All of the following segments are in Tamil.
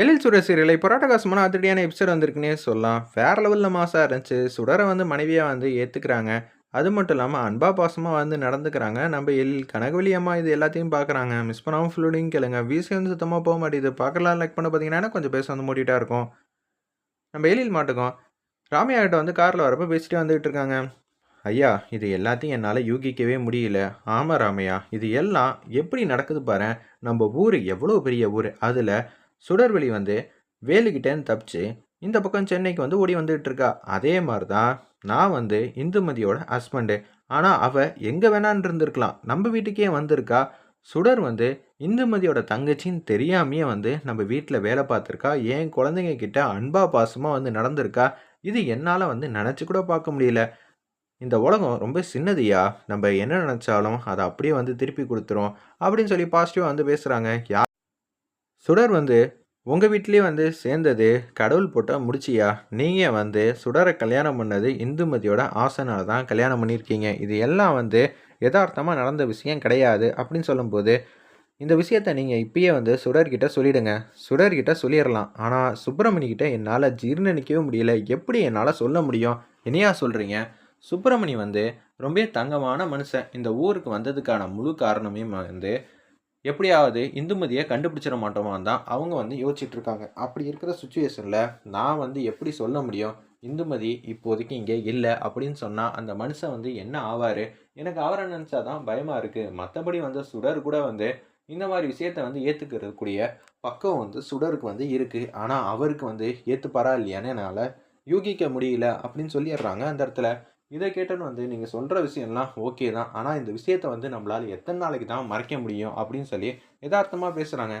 எழில் சுடர் சீரியல் இப்போ ராட்டகாசமான அதிரடியான எபிசோட் வந்திருக்குன்னே சொல்லலாம். ஃபேர் லெவலில் மாசாக இருந்துச்சு. சுடரை வந்து மனைவியாக வந்து ஏற்றுக்கிறாங்க அது மட்டும் இல்லாமல் அன்பா பாசமாக வந்து நடந்துக்கிறாங்க. நம்ம எழில் கனகவலி அம்மா இது எல்லாத்தையும் பார்க்குறாங்க மிஸ் பண்ணாமல் ஃபுல்லோடையும் கேளுங்க. வீசி வந்து சுத்தமாக போக மாட்டேது பார்க்கலாம் லைக் பண்ண பார்த்தீங்கன்னா கொஞ்சம் பேச வந்து மூடிட்டா இருக்கும். நம்ம எழில் மாட்டுக்கோம். ராமையா கிட்ட வந்து காரில் வரப்போ பேசிட்டு வந்துகிட்டு இருக்காங்க. ஐயா இது எல்லாத்தையும் என்னால் யூகிக்கவே முடியல. ஆமாம் ராமையா. இது எல்லாம் எப்படி நடக்குது பாரு நம்ம ஊர் எவ்வளோ பெரிய ஊர்? அதில் சுடர்வெளி வந்து வேலுக்கிட்டேன்னு தப்பிச்சு இந்த பக்கம் சென்னைக்கு வந்து ஓடி வந்துகிட்டு இருக்கா அதே மாதிரி தான் நான் வந்து இந்துமதியோட ஹஸ்பண்டு ஆனால் அவள் எங்கே வேணான்னு இருந்திருக்கலாம். நம்ம வீட்டுக்கே வந்திருக்கா. சுடர் வந்து இந்துமதியோட தங்கச்சின்னு தெரியாமையே வந்து நம்ம வீட்டில் வேலை பார்த்துருக்கா. என் குழந்தைங்க கிட்ட அன்பா பாசமாக வந்து நடந்திருக்கா. இது என்னால் வந்து நினச்சி கூட பார்க்க முடியல. இந்த உலகம் ரொம்ப சின்னதியா. நம்ம என்ன நினச்சாலும் அதை அப்படியே வந்து திருப்பி கொடுத்துரும் அப்படின்னு சொல்லி பாசிட்டிவாக வந்து பேசுகிறாங்க யா சுடர் வந்து உங்கள் வீட்லேயே வந்து சேர்ந்தது கடவுள் போட்ட முடிச்சியா? நீங்கள் வந்து சுடரை கல்யாணம் பண்ணது இந்துமதியோட ஆசைனால தான் கல்யாணம் பண்ணியிருக்கீங்க. இது எல்லாம் வந்து யதார்த்தமாக நடந்த விஷயம் கிடையாது அப்படின்னு சொல்லும்போது இந்த விஷயத்த நீங்கள் இப்பயே வந்து சுடர்கிட்ட சொல்லிடுங்க. சுடர்கிட்ட சொல்லிடலாம். ஆனால் சுப்பிரமணிக்கிட்ட என்னால் ஜீர்ணிக்கவே முடியல. எப்படி என்னால் சொல்ல முடியும்? என்னையா சொல்கிறீங்க சுப்பிரமணி வந்து ரொம்ப தங்கமான மனுஷன். இந்த ஊருக்கு வந்ததுக்கான முழு காரணமே வந்து எப்படியாவது இந்துமதியை கண்டுபிடிச்சிட மாட்டோமான்னு தான் அவங்க வந்து யோசிச்சுட்டு இருக்காங்க அப்படி இருக்கிற சுச்சுவேஷனில் நான் வந்து எப்படி சொல்ல முடியும்? இந்துமதி இப்போதைக்கு இங்கே இல்லை அப்படின்னு சொன்னால் அந்த மனுஷன் வந்து என்ன ஆவார்? எனக்கு அவரை நினச்சா தான் பயமாக இருக்குது மற்றபடி வந்து சுடர் கூட வந்து இந்த மாதிரி விஷயத்த வந்து ஏற்றுக்கிறதுக்கூடிய பக்கம் வந்து சுடருக்கு வந்து இருக்குது ஆனால் அவருக்கு வந்து ஏற்றுப்பாரா இல்லையான்னு என்னால் யூகிக்க முடியல அப்படின்னு சொல்லிடுறாங்க அந்த இடத்துல. இதை கேட்டோன்னு வந்து நீங்கள் சொல்கிற விஷயம்லாம் ஓகே தான். ஆனால் இந்த விஷயத்த வந்து நம்மளால் எத்தனை நாளைக்கு தான் மறைக்க முடியும்? அப்படின்னு சொல்லி யதார்த்தமாக பேசுகிறாங்க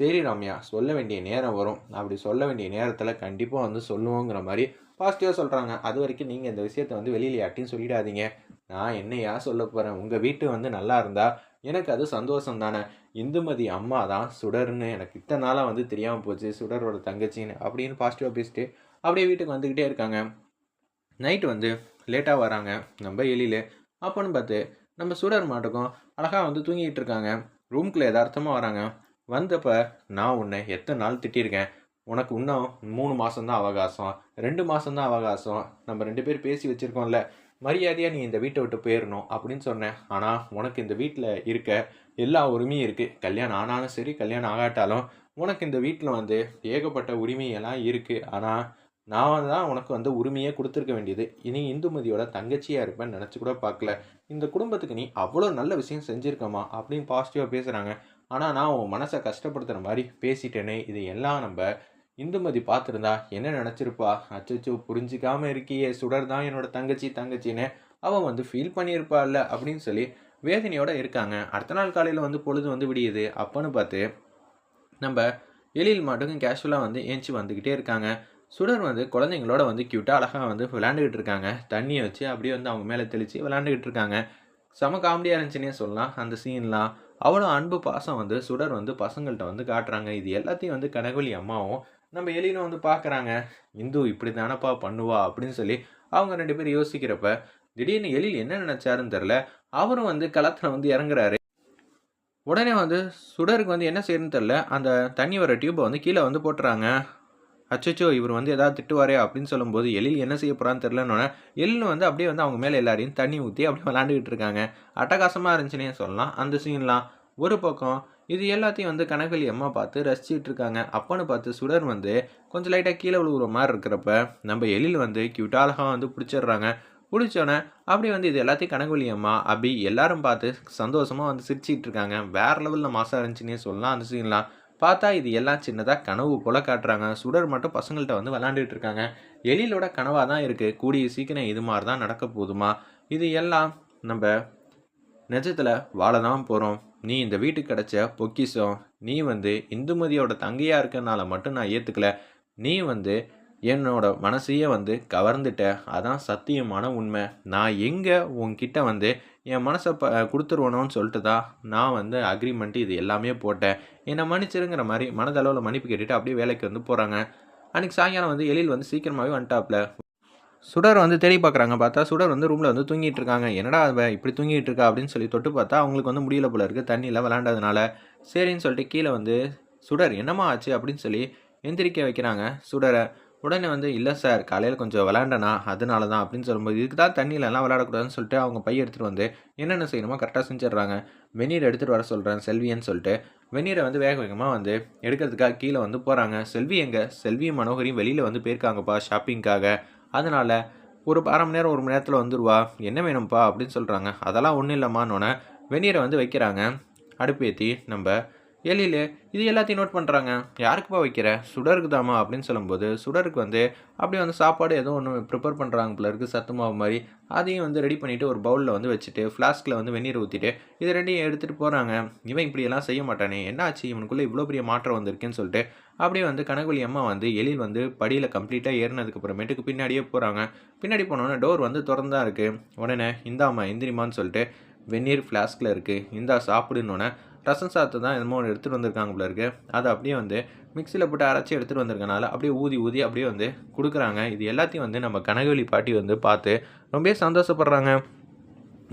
சரி ராம்யா சொல்ல வேண்டிய நேரம் வரும். அப்படி சொல்ல வேண்டிய நேரத்தில் கண்டிப்பாக வந்து சொல்லுவோங்கிற மாதிரி பாசிட்டிவாக சொல்கிறாங்க அது வரைக்கும் நீங்கள் இந்த விஷயத்த வந்து வெளியில் யார்ட்டையும் சொல்லிடாதீங்க. நான் என்னையா சொல்ல போகிறேன் உங்கள் வீட்டு வந்து நல்லா இருந்தால் எனக்கு அது சந்தோஷம் தானே. இந்துமதி அம்மா தான் சுடர்னு எனக்கு இத்தனை நாளாக வந்து தெரியாமல் போச்சு. சுடரோட தங்கச்சின்னு அப்படின்னு பாசிட்டிவாக பேசிட்டு அப்படியே வீட்டுக்கு வந்துக்கிட்டே இருக்காங்க. நைட்டு வந்து லேட்டாக வராங்க. நம்ம எழில். அப்போன்னு பார்த்து நம்ம சுடர் மாட்டுக்கும் அழகாக வந்து தூங்கிட்டு இருக்காங்க. ரூம்குள்ளே எதார்த்தமாக வராங்க. வந்தப்போ நான் உன்னை எத்தனை நாள் திட்டியிருக்கேன்? உனக்கு இன்னும் மூணு மாதம்தான் அவகாசம். ரெண்டு மாதம்தான் அவகாசம். நம்ம ரெண்டு பேர் பேசி வச்சுருக்கோம்ல. மரியாதையாக நீ இந்த வீட்டை விட்டு போயிடணும் அப்படின்னு சொன்னேன். ஆனால் உனக்கு இந்த வீட்டில் இருக்க எல்லா உரிமையும் இருக்குது கல்யாணம் ஆனாலும் சரி கல்யாணம் ஆகாட்டாலும் உனக்கு இந்த வீட்டில் வந்து ஏகப்பட்ட உரிமையெல்லாம் இருக்குது ஆனால் நான் தான் உனக்கு வந்து உரிமையே கொடுத்துருக்க வேண்டியது. இனி இந்துமதியோட தங்கச்சியாக இருப்பேன்னு நினச்சி கூட பார்க்கல. இந்த குடும்பத்துக்கு நீ அவ்வளோ நல்ல விஷயம் செஞ்சுருக்கமா அப்படின்னு பாசிட்டிவாக பேசுகிறாங்க ஆனால் நான் உன் மனசை கஷ்டப்படுத்துகிற மாதிரி பேசிட்டேனே. இது எல்லாம் நம்ம இந்துமதி பார்த்துருந்தா என்ன நினச்சிருப்பா? அச்சோ புரிஞ்சிக்காமல் இருக்கியே. சுடர் தான் என்னோட தங்கச்சி தங்கச்சின்னு அவன் வந்து ஃபீல் பண்ணியிருப்பாள்ல அப்படின்னு சொல்லி வேதனையோடு இருக்காங்க. அடுத்த நாள் காலையில் வந்து பொழுது வந்து விடியுது. அப்போன்னு பார்த்து நம்ம எழில் மாட்டுக்கும் கேஷுவலாக வந்து ஏஞ்சி வந்துக்கிட்டே இருக்காங்க. சுடர் வந்து குழந்தைங்களோட வந்து க்யூட்டாக அழகாக வந்து விளாண்டுக்கிட்டு இருக்காங்க. தண்ணியை வச்சு அப்படியே வந்து அவங்க மேலே தெளித்து விளாண்டுக்கிட்டு இருக்காங்க. செம காமெடியாக இருந்துச்சுன்னே சொல்லலாம். அந்த சீன்லாம் அவ்வளோ அன்பு பாசம் வந்து சுடர் வந்து பசங்கள்கிட்ட வந்து காட்டுறாங்க. இது எல்லாத்தையும் வந்து கனகொலி அம்மாவும் நம்ம எலினும் வந்து பார்க்குறாங்க இந்து இப்படி தானப்பா பண்ணுவா அப்படின்னு சொல்லி அவங்க ரெண்டு பேரும் யோசிக்கிறப்ப திடீர்னு எழில் என்ன நினச்சாருன்னு தெரில அவரும் வந்து களத்தில் வந்து இறங்குறாரு. உடனே வந்து சுடருக்கு வந்து என்ன செய்யணும்னு தெரில அந்த தண்ணி வர டியூப்பை வந்து கீழே வந்து போட்டுறாங்க. அச்சோ இவர் வந்து எதாவது திட்டுவாரே அப்படின்னு சொல்லும்போது எழில் என்ன செய்ய போகிறான்னு தெரிலன்னு எழில் வந்து அப்படியே வந்து அவங்க மேலே எல்லாரையும் தண்ணி ஊற்றி அப்படியே விளாண்டுக்கிட்டு இருக்காங்க. அட்டகாசமாக இருந்துச்சுன்னே சொல்லலாம். அந்த சீன்லாம் ஒரு பக்கம் இது எல்லாத்தையும் வந்து கனகலி அம்மா பார்த்து ரசிச்சுட்டு இருக்காங்க. அப்பன்னு பார்த்து சுடர் வந்து கொஞ்சம் லைட்டாக கீழே விழுகுற மாதிரி இருக்கிறப்ப நம்ம எழில் வந்து கியூட்டாக அழகாக வந்து பிடிச்சிடுறாங்க. பிடிச்சோன்னே அப்படி வந்து இது எல்லாத்தையும் கனகொலி அம்மா அபி எல்லாரும் பார்த்து சந்தோஷமாக வந்து சிரிச்சிட்டு இருக்காங்க. வேறு லெவலில் மாசாக இருந்துச்சுன்னே சொல்லலாம். அந்த சீன்லாம் பார்த்தா இது எல்லாம் சின்னதாக கனவு போல் காட்டுறாங்க. சுடர் மட்டும் பசங்கள்கிட்ட வந்து விளாண்டுட்டு இருக்காங்க. எழிலோட கனவாக தான் இருக்குது கூடிய சீக்கிரம் இது மாதிரி தான் நடக்க போதுமா இது எல்லாம் நம்ம நிஜத்தில் வாழ தான் போகிறோம் நீ இந்த வீட்டுக்கு கிடச்ச பொக்கிஷம் நீ வந்து இந்துமதியோட தங்கையாக இருக்கனால மட்டும் நான் ஏற்றுக்கல நீ வந்து என்னோட மனசையே வந்து கவர்ந்துட்ட. அதான் சத்தியமான உண்மை. நான் எங்கே உன்கிட்ட வந்து என் மனசை ப கொடுத்துருவணும்னு சொல்லிட்டு தான் நான் வந்து அக்ரிமெண்ட்டு இது எல்லாமே போட்டேன். என்னை மன்னிச்சிருங்கிற மாதிரி மனதளவில் மன்னிப்பு கேட்டுட்டு அப்படியே வேலைக்கு வந்து போகிறாங்க அன்றைக்கி சாயங்காலம் வந்து எழில் வந்து சீக்கிரமாகவே வந்துட்டாப்ல. சுடர் வந்து தேடி பார்க்குறாங்க பார்த்தா சுடர் வந்து ரூமில் வந்து தூங்கிட்டு இருக்காங்க. என்னடா அவன் இப்படி தூங்கிட்டு இருக்கா அப்படின்னு சொல்லி தொட்டு பார்த்தா அவங்களுக்கு வந்து முடியல போல இருக்குது தண்ணியில் விளாண்டதுனால சரின்னு சொல்லிட்டு கீழே வந்து சுடர் என்னம்மா ஆச்சு? அப்படின்னு சொல்லி எந்திரிக்க வைக்கிறாங்க சுடரை. உடனே வந்து இல்லை சார் காலையில் கொஞ்சம் விளாண்டனா அதனால தான் அப்படின்னு சொல்லும்போது இதுக்கு தான் தண்ணியிலலாம் விளையாடக்கூடாதுன்னு சொல்லிட்டு அவங்க பைய எடுத்துகிட்டு வந்து என்னென்ன செய்யணுமோ கரெக்டாக செஞ்சிடுறாங்க. வெந்நீர் எடுத்துகிட்டு வர சொல்கிறேன் செல்வின்னு சொல்லிட்டு. வெந்நீரை வந்து வேக வேகமாக வந்து எடுக்கிறதுக்காக கீழே வந்து போகிறாங்க செல்வி எங்கே? செல்வியும் மனோகரியும் வெளியில் வந்து போயிருக்காங்கப்பா ஷாப்பிங்க்காக அதனால் ஒரு அரை மணி நேரம் ஒரு மணி நேரத்தில் வந்துருவா. என்ன வேணும்ப்பா? அப்படின்னு சொல்கிறாங்க அதெல்லாம் ஒன்றும் இல்லைம்மான்னொன்னே வெந்நீரை வந்து வைக்கிறாங்க. அடுப்பேற்றி நம்ம எலியில் இது எல்லாத்தையும் நோட் பண்ணுறாங்க யாருக்குப்பா வைக்கிற? சுடருக்கு தாமா அப்படின்னு சொல்லும்போது சுடருக்கு வந்து அப்படியே வந்து சாப்பாடு ஏதோ ஒன்று ப்ரிப்பேர் பண்ணுறாங்க போல இருக்குது சத்து மாவு மாதிரி. அதையும் வந்து ரெடி பண்ணிவிட்டு ஒரு பவுலில் வந்து வச்சுட்டு ஃப்ளாஸ்கில் வந்து வெந்நீர் ஊற்றிட்டு இது ரெண்டையும் எடுத்துகிட்டு போகிறாங்க இவன் இப்படியெல்லாம் செய்ய மாட்டானே. என்னாச்சு இவனுக்குள்ளே இவ்வளோ பெரிய மாற்றம் வந்திருக்குன்னு சொல்லிட்டு அப்படியே வந்து கனகுலி அம்மா வந்து எழில் வந்து படியில் கம்ப்ளீட்டாக ஏறினதுக்கப்புறமேட்டுக்கு பின்னாடியே போகிறாங்க பின்னாடி போனோன்னே டோர் வந்து திறந்தா இருக்குது உடனே இந்தாம்மா எந்திரிமான்னு சொல்லிட்டு வெந்நீர் ஃப்ளாஸ்கில் இருக்குது இந்தா சாப்பிடுன்னொன்னே ரசம் சாத்து தான் என்னமோ ஒன்று எடுத்துகிட்டு வந்திருக்காங்க போல இருக்கு. அதை அப்படியே வந்து மிக்சியில் போட்டு அரைச்சி எடுத்துகிட்டு வந்திருக்கனால அப்படியே ஊதி ஊதி அப்படியே வந்து கொடுக்குறாங்க. இது எல்லாத்தையும் வந்து நம்ம கனகவெளி பாட்டி வந்து பார்த்து ரொம்ப சந்தோஷப்படுறாங்க.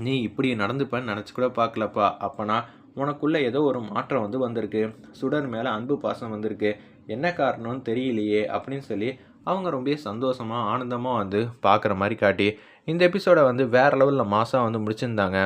நீ இப்படி நடந்துப்பேன்னு நினச்சி கூட பார்க்கலப்பா. அப்போனா உனக்குள்ளே ஏதோ ஒரு மாற்றம் வந்து வந்திருக்கு. சுடர் மேலே அன்பு பாசம் வந்திருக்கு. என்ன காரணம்னு தெரியலையே அப்படின்னு சொல்லி அவங்க ரொம்ப சந்தோஷமாக ஆனந்தமாக வந்து பார்க்குற மாதிரி காட்டி இந்த எபிசோடை வந்து வேறு லெவலில் மாதம் வந்து முடிச்சிருந்தாங்க.